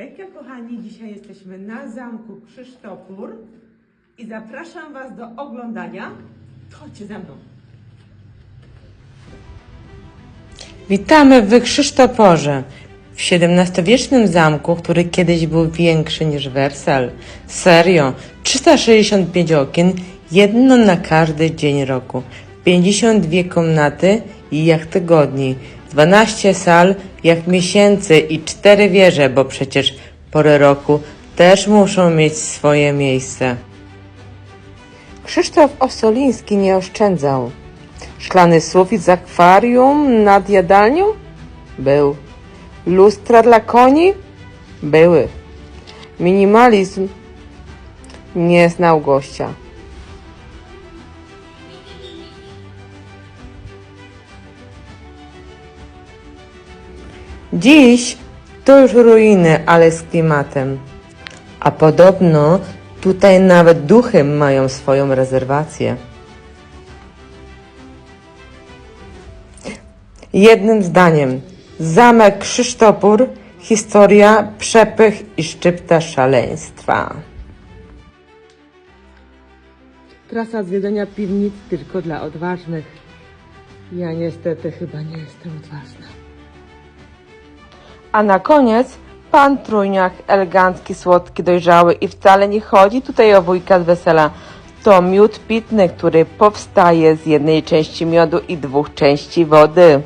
Hejka kochani, dzisiaj jesteśmy na zamku Krzysztopór i zapraszam Was do oglądania. Chodźcie ze mną. Witamy w Krzysztoporze, w XVII-wiecznym zamku, który kiedyś był większy niż Wersal. Serio, 365 okien, jedno na każdy dzień roku, 52 komnaty i jak tygodni, 12 sal jak miesięcy i 4 wieże, bo przecież pory roku też muszą mieć swoje miejsce. Krzysztof Osoliński nie oszczędzał. Szklany sufit z akwarium nad jadalnią? Był. Lustra dla koni? Były. Minimalizm nie znał gościa. Dziś to już ruiny, ale z klimatem. A podobno tutaj nawet duchy mają swoją rezerwację. Jednym zdaniem, zamek Krzysztopór, historia, przepych i szczypta szaleństwa. Trasa zwiedzania piwnic tylko dla odważnych. Ja niestety chyba nie jestem odważna. A na koniec pan trójniak, elegancki, słodki, dojrzały i wcale nie chodzi tutaj o wujka z wesela. To miód pitny, który powstaje z jednej części miodu i dwóch części wody.